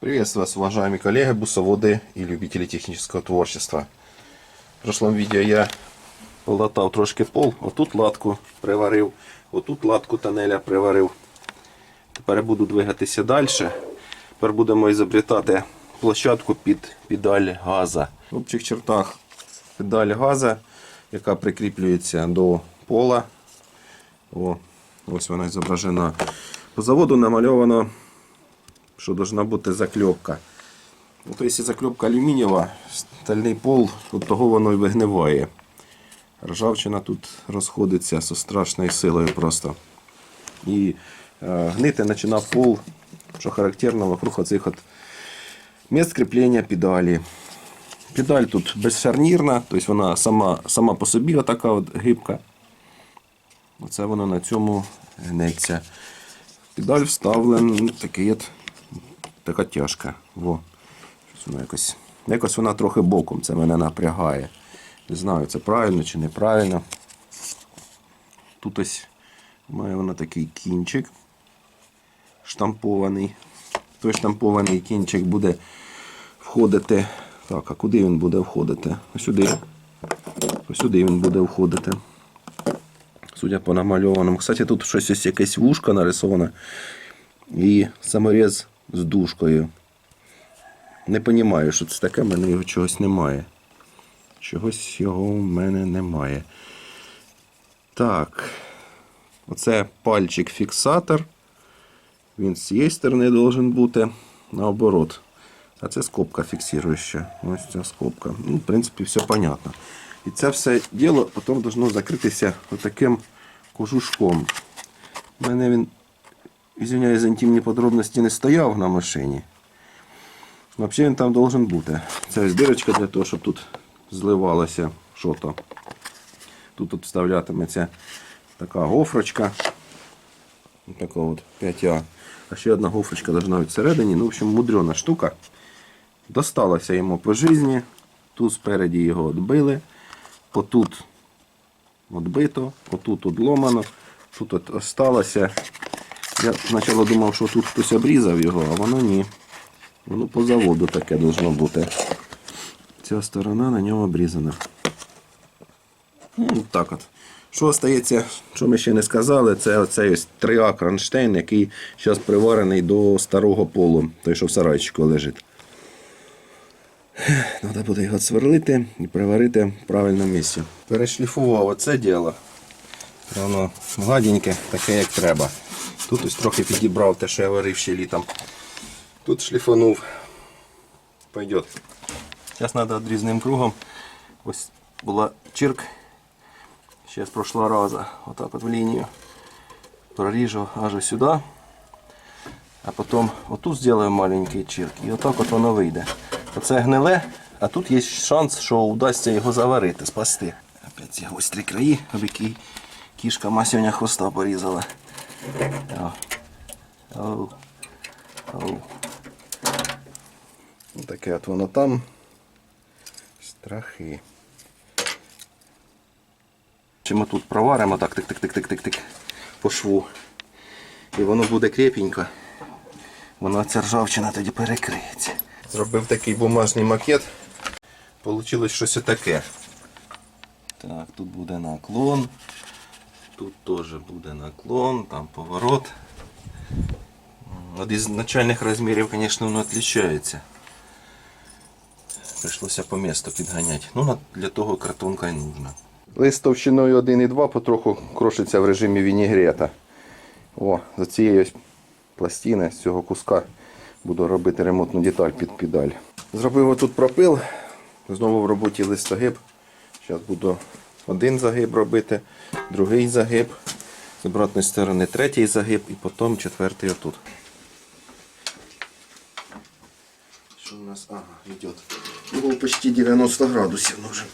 Приветствую вас, уважаемые коллеги, бусоводы и любители технического творчества. В прошлом видео я полатав трошки пол, отут латку приварив, отут латку тоннеля приварив. Тепер буду двигатися далі. Тепер будемо ізобретати площадку під педаль газа. В общих чертах педаль газа, яка прикріплюється до пола. О, ось вона зображена. По заводу намальовано що должна бути закльопка. Ну, то, якщо закльопка алюмінієва, стальний пол, от того воно і вигниває. Ржавчина тут розходиться зі страшною силою просто. І е, гнити починав пол, що характерно, вокруг оцих от місць кріплення педалі. Педаль тут безшарнірна, тобто вона сама, сама по собі отака от гибка. Оце воно на цьому гнеться. Педаль вставлен такий от така тяжка. Во. Щось якось, якось вона трохи боком, це мене напрягає. Не знаю, це правильно чи неправильно. Тут ось має вона такий кінчик штампований. Той штампований кінчик буде входити. Так, а куди він буде входити? Сюди. Сюди він буде входити. Судя по намальованому. Кстати, тут щось ось якесь вушко нарисоване. І саморіз з дужкою. Не розумію, що це таке, в мене його чогось немає. Чогось його в мене немає. Так. Оце пальчик-фіксатор. Він з цієї сторони должен бути наоборот. А це скобка фіксуюча. Ось ця скобка. Ну, в принципі, все понятно. І це все діло потім должно закритися отаким кожушком. У мене він, извиняюсь за інтимні подробності, не стояв на машині. Взагалі він там должен бути. Це ось для того, щоб тут зливалося що-то. Тут от вставлятиметься така гофрочка. Така от 5А. А ще одна гофрочка должна бути всередині. Ну, в общем, мудрена штука. Досталося йому по житті. Тут спереді його відбили. Отут відбито, отут одломано, тут от осталося. Я спочатку думав, що тут хтось обрізав його, а воно ні. Воно по заводу таке должно бути. Ця сторона на ньому обрізана. Ну, так от. Що остається, що ми ще не сказали, це оцей ось 3А кронштейн, який зараз приварений до старого полу, той, що в сарайчику лежить. Треба буде його сверлити і приварити в правильному місці. Перешліфував оце діло. Воно гладеньке, таке як треба. Тут ось трохи підібрав те, що я варив ще літом. Тут шліфанув. Пойдет. Зараз треба відрізним кругом. Ось була чирк. Ще з прошлого разу. Отак от в лінію. Проріжу аж сюди. А потім отут зроблю маленький чирк. І отак от воно вийде. Оце гниле, а тут є шанс, що вдасться його заварити, спасти. Опять ці гострі краї, об які кішка масюня хвоста порізала. О. Оу. Оу. Таке от воно там. Страхи. Чи ми тут проваримо так тик-тик-тик-тик-тик-тик по шву. І воно буде крепенько. Воно ця ржавчина тоді перекриється. Зробив такий бумажний макет. Получилось щось таке. Так, тут буде наклон. Тут теж буде наклон, там поворот. От із начальних розмірів, звісно, воно відрізняється. Прийшлося по місту підганяти. Ну, для того картонка і нужна. Лист товщиною 1,2 потроху крошиться в режимі вінігрета. О, за цією ось пластини з цього куска буду робити ремонтну деталь під педаль. Зробив отут пропил. Знову в роботі листогиб. Зараз буду один загиб робити, другий загиб. З обратної сторони третій загиб і потім четвертий отут. Що у нас? Ага, йде. Було почти 90 градусів нужен.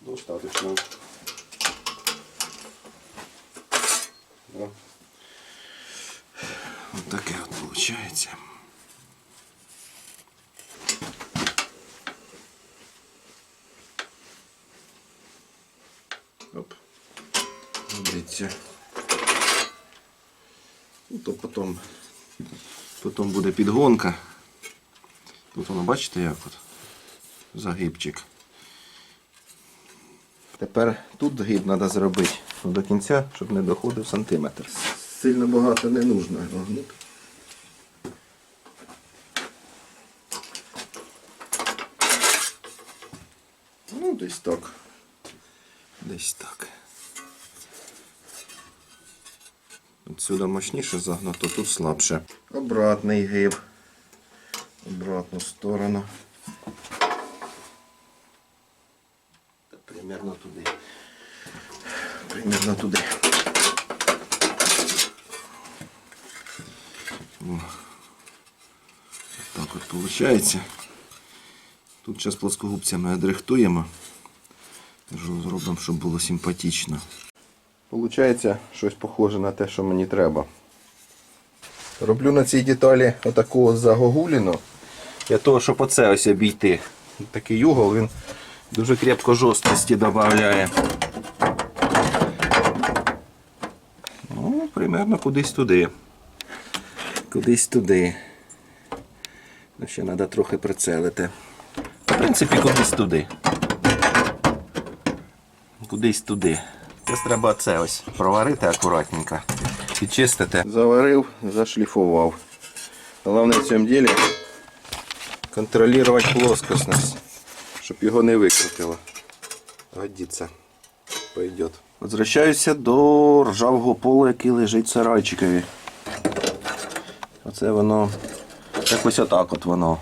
Достаточно. Да. Вот таке от получается. Оп. Дивіться. Ну, то потім, потім буде підгонка. Тут воно бачите як от загибчик. Тепер тут гиб треба зробити до кінця, щоб не доходив сантиметр. Сильно багато не нужно гнути. Ну, десь так. Десь так. Отсюда мощніше загнуто, тут слабше. Обратний гиб. Обратну сторону. Та Примерно туди. Примерно туди. О. Так от виходить. Тут зараз плоскогубцями одрихтуємо. Зробимо, щоб було симпатично. Получається щось похоже на те, що мені треба. Роблю на цій деталі отаку загогуліну. Для того, щоб оце ось обійти. Такий угол він дуже крепко жорсткості додає. Ну, примерно кудись туди. Кудись туди. Ну, Ще треба трохи прицелити. В принципі, кудись туди. Кудись туди. Ось треба це ось проварити акуратненько. Підчистити. Заварив, зашліфував. Головне в цьому ділі контролювати плоскостність, щоб його не викрутило. Годиться. Пойдет. Возвращаюся до ржавого пола, який лежить в сарайчикові. Оце воно якось отак от воно.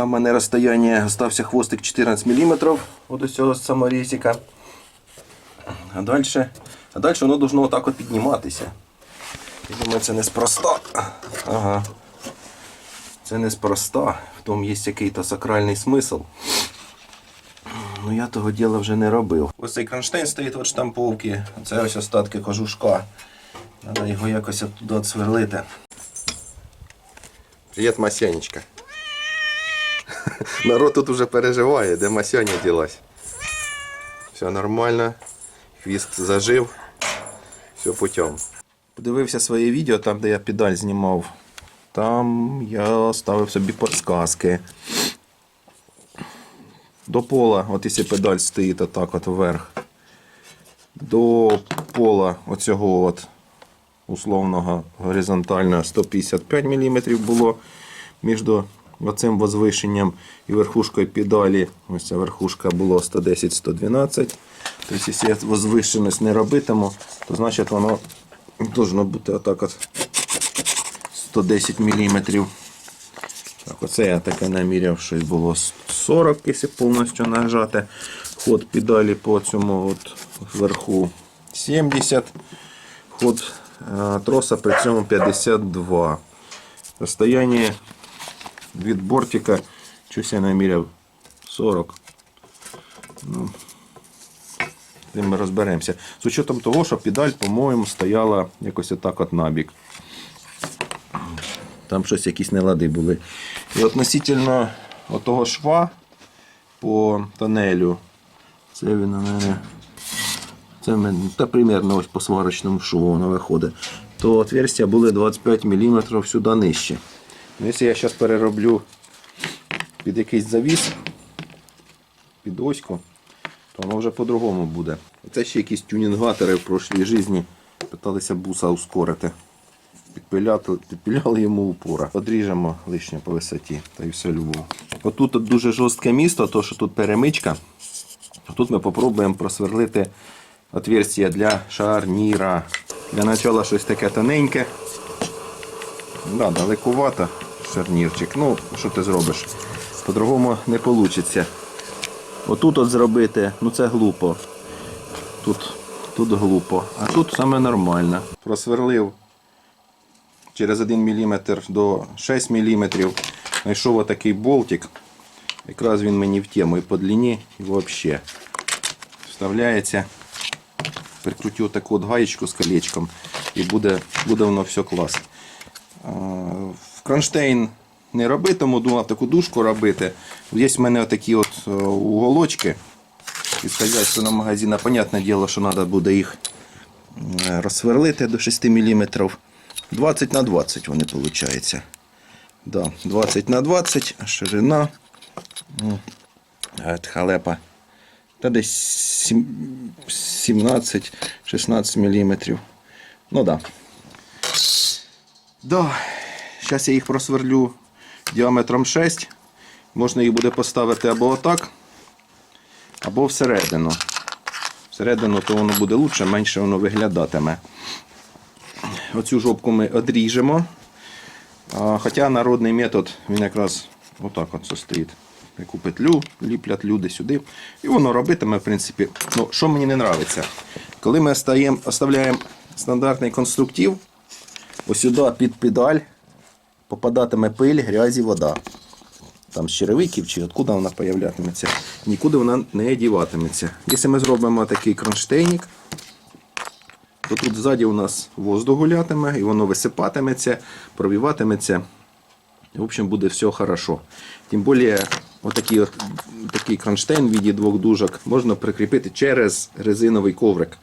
Там в мене розстояння остався хвостик 14 мм от ось цього саморізика. А далі, а далі воно должно отак от підніматися. Я думаю, це неспроста. Ага. Це неспроста. В тому є якийсь сакральний смисл. Ну я того діла вже не робив. Ось цей кронштейн стоїть от штамповки. Це ось остатки кожушка. Треба його якось оттуда отсверлити. Привіт, Масянечка. Народ тут уже переживає, де Масяня ділась. Все нормально. Хвіст зажив. Все путем. Подивився своє відео, там де я педаль знімав. Там я ставив собі подсказки. До пола, от якщо педаль стоїть отак от вверх. До пола оцього от условного горизонтального 155 мм було між оцим возвишенням і верхушкою педалі. Ось ця верхушка було 110-112. Тобто, якщо я возвишеність не робитиму, то значить воно должно бути отак от 110 мм. Так, оце я таке наміряв, що було 40, якщо повністю нажати. Ход педалі по цьому от вверху 70. Ход е, троса при цьому 52. Розстояння від бортика, щось я наміряв 40. Ну, з ми розберемося. З учетом того, що педаль, по-моєму, стояла якось отак от набік. Там щось якісь нелади були. І относительно того шва по тонелю, це він у мене. Це та примерно ось по сварочному шву воно виходить. То отверстия були 25 мм сюди нижче. Ну, якщо я зараз перероблю під якийсь завіс, під оську, то воно вже по-другому буде. Це ще якісь тюнінгатори в прошлій житті питалися буса ускорити. Підпиляти, підпиляли йому упора. Одріжемо лишнє по висоті та й все любов. Отут от дуже жорстке місто, то що тут перемичка. Тут ми спробуємо просверлити отверстие для шарніра. Для начала щось таке тоненьке. Да, далекувато шарнірчик. Ну, що ти зробиш? По-другому не вийде. Отут от зробити, ну це глупо. Тут, тут глупо. А тут саме нормально. Просверлив через 1 мм до 6 мм. Знайшов отакий болтик. Якраз він мені в тему і по длині, і взагалі. Вставляється. Прикрутю таку от гаєчку з колечком і буде, буде воно все клас. Кронштейн не робитиму, думав таку дужку робити. Є в мене отакі от е, уголочки. із хазяйственного магазина. Понятне діло, що треба буде їх е, розсверлити до 6 мм. 20 на 20 вони виходить. Да, 20 на 20, а ширина. Ну, халепа. Та десь 17-16 мм. Ну да. Да. Зараз я їх просверлю діаметром 6. Можна їх буде поставити або отак, або всередину. Всередину то воно буде лучше, менше воно виглядатиме. Оцю жопку ми одріжемо. Хоча народний метод, він якраз отак от состоїть. Яку петлю ліплять люди сюди. І воно робитиме, в принципі, ну, що мені не подобається. Коли ми оставляємо стандартний конструктив, ось сюди під педаль попадатиме пиль, грязь і вода. Там з черевиків чи откуда вона появлятиметься. Нікуди вона не діватиметься. Якщо ми зробимо такий кронштейник, то тут ззаді у нас воздух гулятиме, і воно висипатиметься, пробиватиметься. В общем, буде все хорошо. Тим більше, отакий, от, такий кронштейн в віді двох дужок можна прикріпити через резиновий коврик.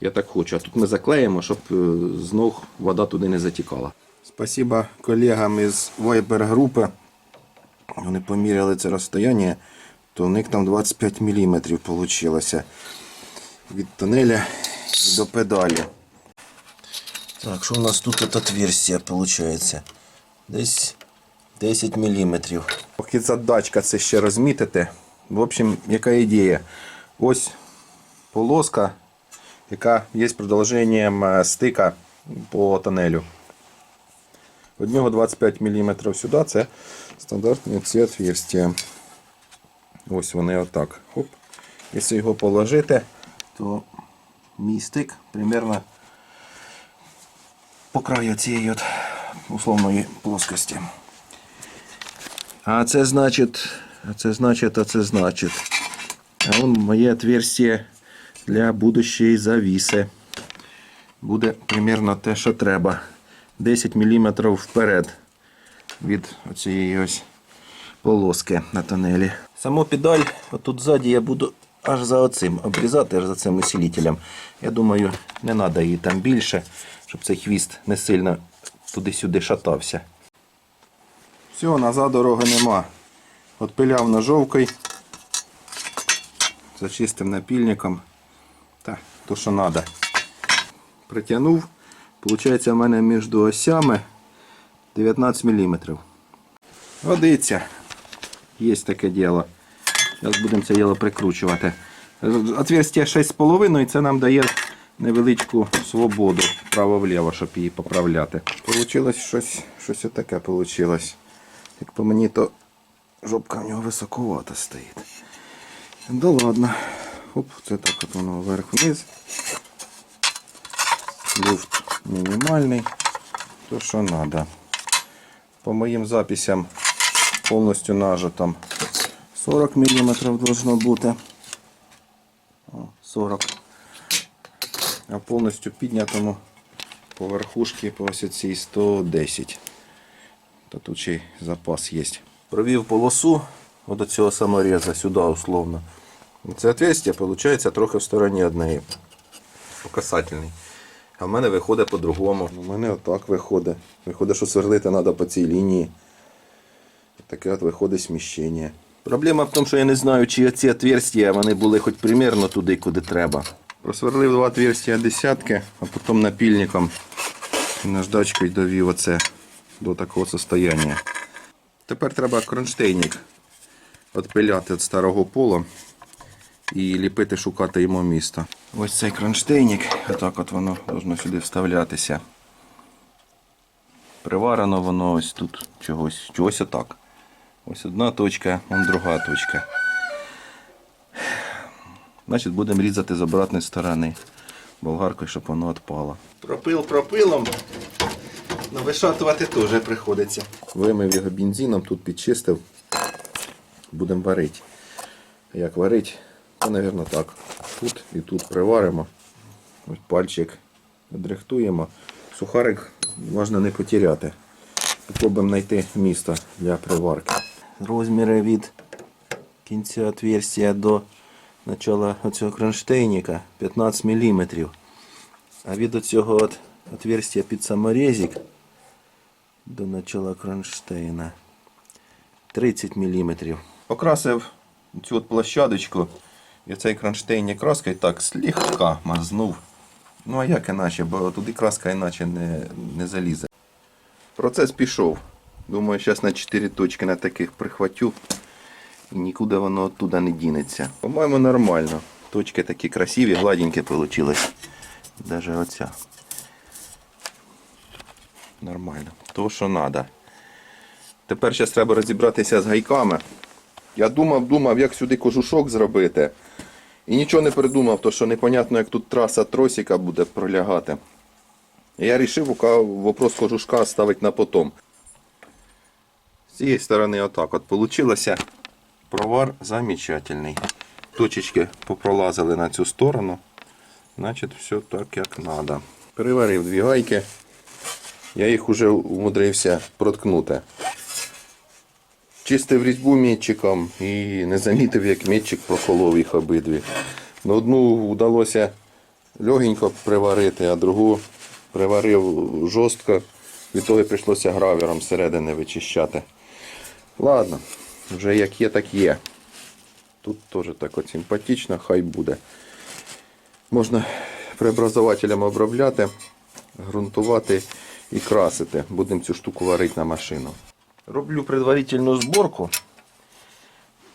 Я так хочу. А тут ми заклеїмо, щоб е, знов вода туди не затікала. Спасибо колегам із Viber групи. Вони поміряли це розстояння, то у них там 25 мм вийшло від тоннеля до педалі. Так, що у нас тут от отверстие виходить? Десь 10 мм. Поки задачка це ще розмітити. В общем, яка ідея? Ось полоска, яка є продовженням е, стика по тоннелю. Від нього 25 мм сюди, це стандартні ці отверстия. Ось вони отак. Хоп. Якщо його положити, то мій стик примерно по краю цієї от условної плоскості. А це значить, а це значить, а це значить. А вон моє отверстие для будущої завіси. Буде примерно те, що треба. 10 мм вперед від цієї ось полоски на тонелі. Саму педаль, отут ззаді я буду аж за оцим обрізати, аж за цим усилителем. Я думаю, не треба її там більше, щоб цей хвіст не сильно туди-сюди шатався. Все, назад дороги нема. Отпиляв ножовкою. Зачистив напільником. Так, то що треба. Притягнув. Получається в мене між осями 19 мм. Годиться. Є таке діло. Зараз будемо це діло прикручувати. Отверстие 6,5 і це нам дає невеличку свободу вправо-вліво, щоб її поправляти. Получилось щось, щось таке вийшло. Як по мені, то жопка в нього високовато стоїть. Да ладно. Оп, це так от воно вверх-вниз. Люфт мінімальний. То що треба. По моїм записям повністю нажитом 40 мм должно бути. 40. А повністю піднятому по верхушці по ось цій 110. Та тут ще й запас є. Провів полосу от до цього самореза сюди условно. Це отверстие виходить трохи в стороні від неї. А в мене виходить по-другому. У мене отак виходить. Виходить, що сверлити треба по цій лінії. Таке от виходить сміщення. Проблема в тому, що я не знаю, чи ці отверстия вони були хоч примерно туди, куди треба. Просверлив два отверстия десятки, а потім напільником наждачкою довів оце до такого состояння. Тепер треба кронштейник відпиляти від старого пола і ліпити, шукати йому місто. Ось цей кронштейник, отак от воно должно сюди вставлятися. Приварено воно ось тут чогось, чогось отак. Ось одна точка, вон друга точка. Значить будемо різати з обратної сторони болгаркою, щоб воно відпало. Пропил пропилом. Но вишатувати теж приходиться. Вимив його бензином, тут підчистив. Будемо варити. Як варити? То, мабуть, так. Тут і тут приваримо. Ось пальчик відрихтуємо. Сухарик можна не потеряти. Попробуємо знайти місто для приварки. Розміри від кінця отверстия до начала оцього кронштейника 15 мм. А від оцього от отверстия під саморезик до начала кронштейна 30 мм. Покрасив цю от площадочку і цей кронштейн краскою так слегка мазнув. Ну а як іначе, бо туди краска іначе не, не залізе. Процес пішов. Думаю, зараз на 4 точки на таких прихватю. І нікуди воно оттуда не дінеться. По-моєму, нормально. Точки такі красиві, гладенькі вийшли. Даже оця. Нормально. То, що треба. Тепер зараз треба розібратися з гайками. Я думав, думав, як сюди кожушок зробити. І нічого не придумав, то що непонятно, як тут траса тросика буде пролягати. Я вирішив вопрос кожушка ставити на потом. З цієї сторони отак от получилося. Провар замечательний. Точечки попролазили на цю сторону. Значить, все так, як треба. Переварив дві гайки. Я їх уже умудрився проткнути. Чистив різьбу мітчиком і не замітив, як мітчик проколов їх обидві. Ну, одну вдалося легенько приварити, а другу приварив жорстко. Від того прийшлося гравером зсередини вичищати. Ладно, вже як є, так є. Тут теж так от симпатично, хай буде. Можна преобразователем обробляти, ґрунтувати і красити. Будемо цю штуку варити на машину. Роблю предварительну зборку.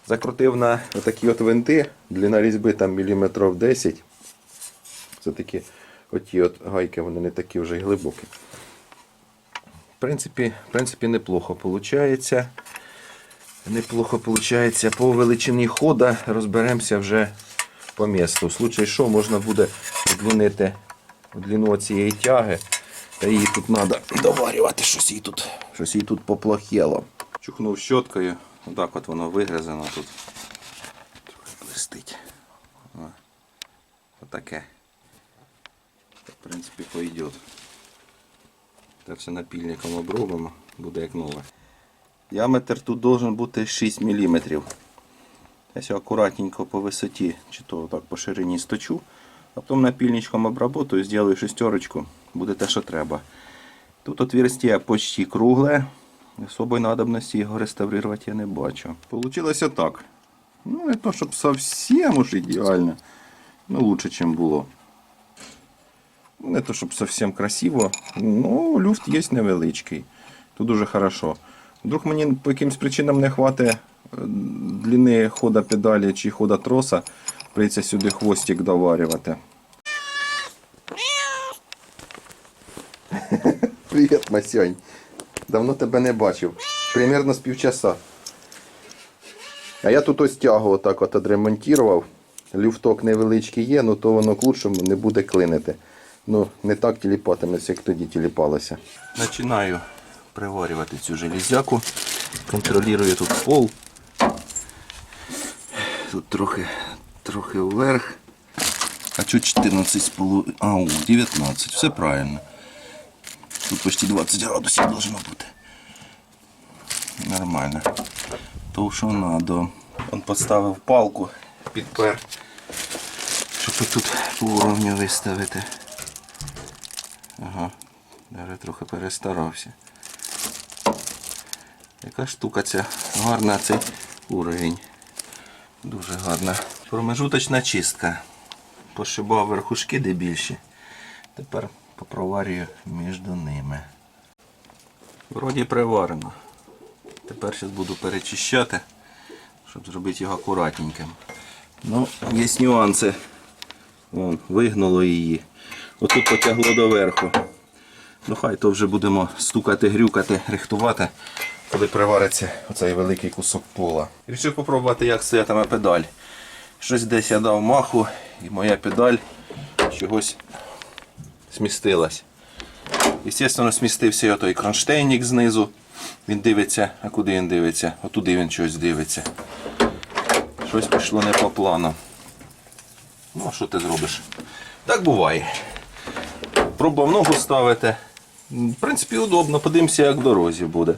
Закрутив на такі от винти. Длина різьби там міліметрів 10. Це такі оті от гайки, вони не такі вже й глибокі. В принципі, в принципі неплохо виходить. Неплохо виходить. По величині хода розберемося вже по місту. В случаї що можна буде удлінити длину цієї тяги. Та її тут треба доварювати, щось їй тут, щось їй тут поплохело. Чухнув щоткою. Отак от воно вигризено тут. Трохи блистить. Отаке. В принципі, пойдет. Так все напільником обробимо, буде як нове. Діаметр тут должен бути 6 мм. Я все акуратненько по висоті, чи то так по ширині сточу, а потім напільничком обработаю, зроблю шестерочку, буде те, що треба. Тут отверстие почти кругле, особої надобності його реставрувати я не бачу. Получилось так. Ну, не то, щоб совсем уж ідеально, ну лучше, ніж було. Не то, щоб совсем красиво, ну люфт є невеличкий. Тут дуже хорошо. Вдруг мені по якимсь причинам не хватить е, длини хода педалі чи хода троса, прийдеться сюди хвостик доварювати. Привіт, Масянь. Давно тебе не бачив. Примерно з півчаса. А я тут ось тягу отак от відремонтував. Люфток невеличкий є, ну то воно к не буде клинити. Ну, не так тіліпатиметься, як тоді тіліпалося. Починаю приварювати цю железяку. Контролюю тут пол. Тут трохи, трохи вверх. А чуть 14 з полу... Ау, 19. Все правильно. Тут почти 20 градусів должно бути. Нормально. То що надо. Он поставив палку, підпер, щоб тут по уровню виставити. Ага, навіть трохи перестарався. Яка штука ця гарна цей уровень. Дуже гарна. Промежуточна чистка. Пошибав верхушки де більші. Тепер попроварюю між ними. Вроді приварено. Тепер зараз буду перечищати, щоб зробити його акуратненьким. Ну, є нюанси. Вон, вигнуло її. Отут потягло доверху. Ну хай то вже будемо стукати, грюкати, рихтувати, коли привариться оцей великий кусок пола. Рішив спробувати, як стоятиме педаль. Щось десь я дав маху і моя педаль чогось смістилась. Звісно, смістився той кронштейник знизу. Він дивиться, а куди він дивиться? Отуди він щось дивиться. Щось пішло не по плану. Ну, а що ти зробиш? Так буває. Пробував ногу ставити. В принципі, удобно, подивимося, як в дорозі буде.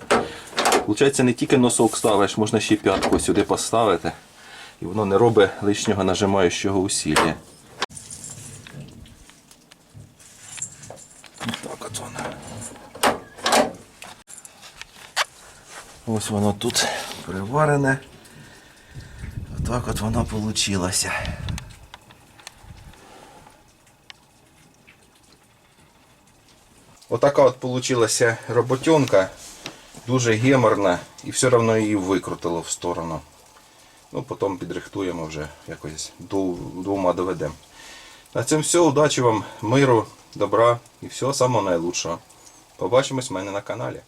Получається, не тільки носок ставиш, можна ще й п'ятку сюди поставити. і воно не робить лишнього нажимаючого усілля. Так от воно. Ось воно тут приварене. Отак от воно вийшло. Отака от получилася роботенка, дуже геморна, і все одно її викрутило в сторону. Ну, потім підрихтуємо вже якось двома доведемо. На цьому все. Удачі вам, миру, добра і всього самого найлучшого. Побачимось в мене на каналі.